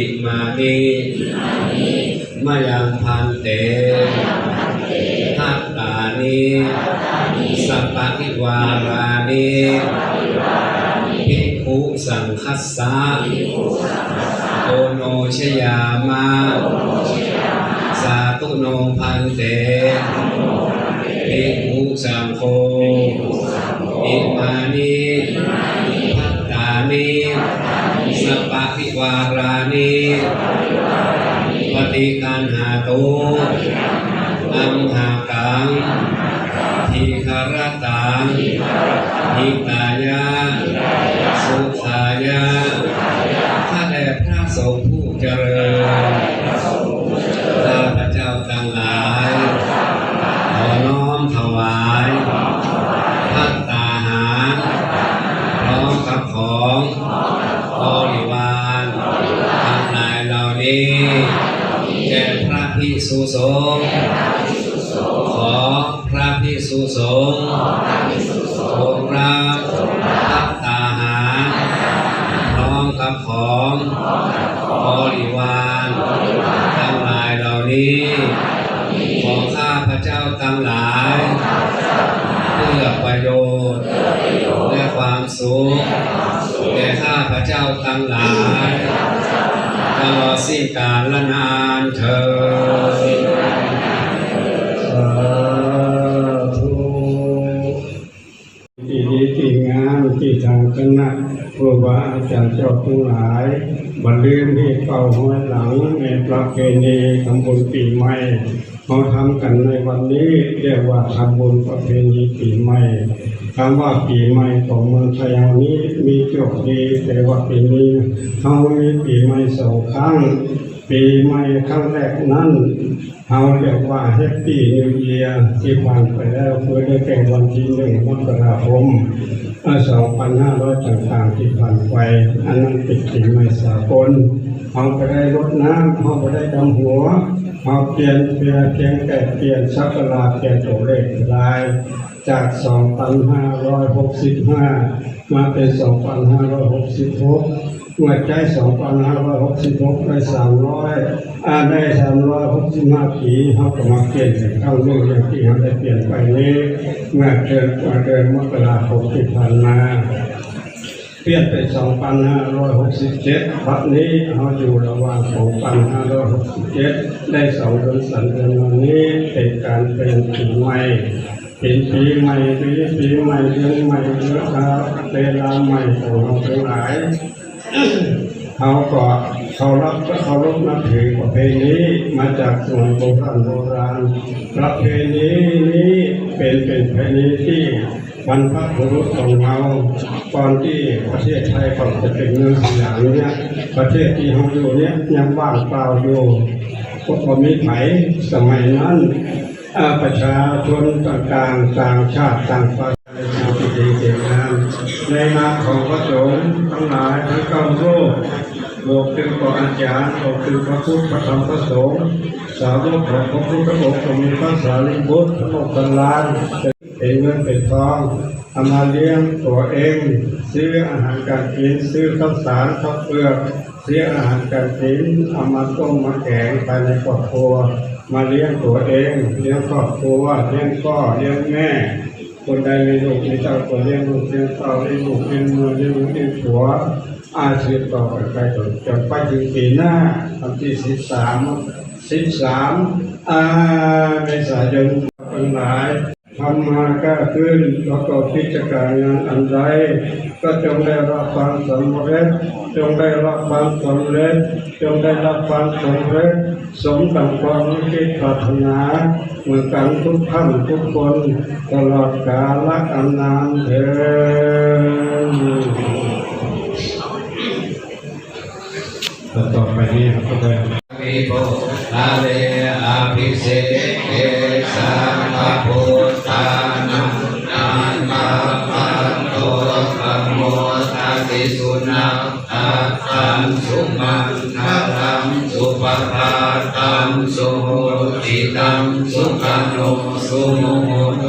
อิมานิมายังพันเตทัตตานิสัพพะทิวารานิภิกขุสังคัสสะโอโนชยามะสาธุโนพันเตภิกขุสังโฆอิมานิทัตตานิ สัพพะทิวารานิปฏิคันหาตุอัมหากังทีคารตังหิตายะสุขายะข้าแต่พระสงฆ์ผู้เจริญข้าพระเจ้าทั้งหลาย พระพิสุสงฆ์ขอพระพิสุสงฆ์ทรงรับพัตตาหารพร้อมกับของบริวารทั้งหลายเหล่านี้ ของข้าพระเจ้าทั้งหลาย เพื่อประโยชน์และความสุขแก่ข้าพระเจ้าทั้งหลาย ตลอดสิ้นกาลนานเธอที่ที่งานที่ทางคณะครูบาอาจารย์เจ้าทั้งหลายบรรลืมที่เก่าห้อยหลังในประเพณีทำบุญปีใหม่ เราทำกันในวันนี้เรียกว่าทำบุญประเพณีปีใหม่คำว่าปีใหม่ของเมืองไทยานี้มีโจทย์ดีแต่ว่าปีนี้เขามีปีใหม่สองครั้ง ปีใหม่ครั้งแรกนั้นเราเรียกว่าแฮปปี้นิวเยียร์ที่ผ่านไปแล้วเพื่อได้แก่วันที่หนึ่งมกราคมสองพันห้าร้อยต่างๆที่ผ่านไป อันนั้นเป็นปีใหม่สากลเราไปได้รดน้ำเราไปได้ดำหัว เราเปลี่ยนเปลี่ยนเพียงแต่เปลี่ยนชักลาเปลี่ยนตัวเลขลาย จาก 2,565 มาเป็น 2,566เมื่อใจ2,566ได้300อ่าได้365ปีเขาก็มาเปลี่ยนเข้าเรื่องอย่างที่เขาได้เปลี่ยนไปนี้เมื่อเดือนเดือนมกราคมที่ผ่านมา เปลี่ยนเป็น2,567บัดนี้เราอยู่ระหว่าง 2,567 ได้สองเดือนสันเดือนวันนี้เป็นการเปลี่ยนปีใหม่เป็นปีใหม่ปีปีใหม่เดือนใหม่เดือนครับเวลาใหม่ของเราทั้งหลายเขาก็เขารับก็เขารพนับถือประเพณีมาจากส่วนโบราณโบราณประเพณีนี้เป็นเป็นประเพณีที่ บรรพบุรุษของเราก่อนที่ประเทศไทยก่อนจะเป็นเมืองสยามเนี่ยประเทศที่เราอยู่เนี่ยยังว่างเปล่าอยู่พอมีไผสมัยนั้นอาประชาชนต่างๆต่างชาติต่างฝ่ายในชาติดีเด่นงามในนามของพระสงฆ์ทั้งหลายทั้งเก้าโลกโลกคือพระอาจารย์โลกคือพระพุทธพระธรรมพระสงฆ์สาวกของพระพุทธองค์มีพระสารีบุตรพระโมคคัลลาน เป็นเงินเป็นทองเอามาเลี้ยงตัวเอง ซื้ออาหารการกินซื้อข้าวสารข้าวเปลือกซื้ออาหารการกินเอามาต้มมาแกงภายในครอบครัว มาเลี้ยงตัวเองเลี้ยงครอบครัวเลี้ยงพ่อเลี้ยงแม่คนใดมีลูกมีเจ้าก็เลี้ยงลูกเลี้ยงเต้าเลี้ยงลูกเลี้ยงเมือเลี้ยงลูกเลี้ยงผัวอาชีพต่อไปจนจนไปถึงปีหน้าวันที่สิบสามสิบสามอาเมษายนทั้งหลาย ทำมาก้าขึ้นแล้วก็พิจารณาอันใดก็จงได้รับความสำเร็จจงได้รับความสำเร็จจงได้รับความสำเร็จสมดังความคิดปรารถนาเหมือนกันทุกท่านทุกคนตลอดกาลอันนานเถิดต่อไปนี้ครับก็ได้วิโภทะเลอภิเศษเก นัขตัตังสุมังคลังสุปภาตังสุโหติตังสุขโนสุโมโต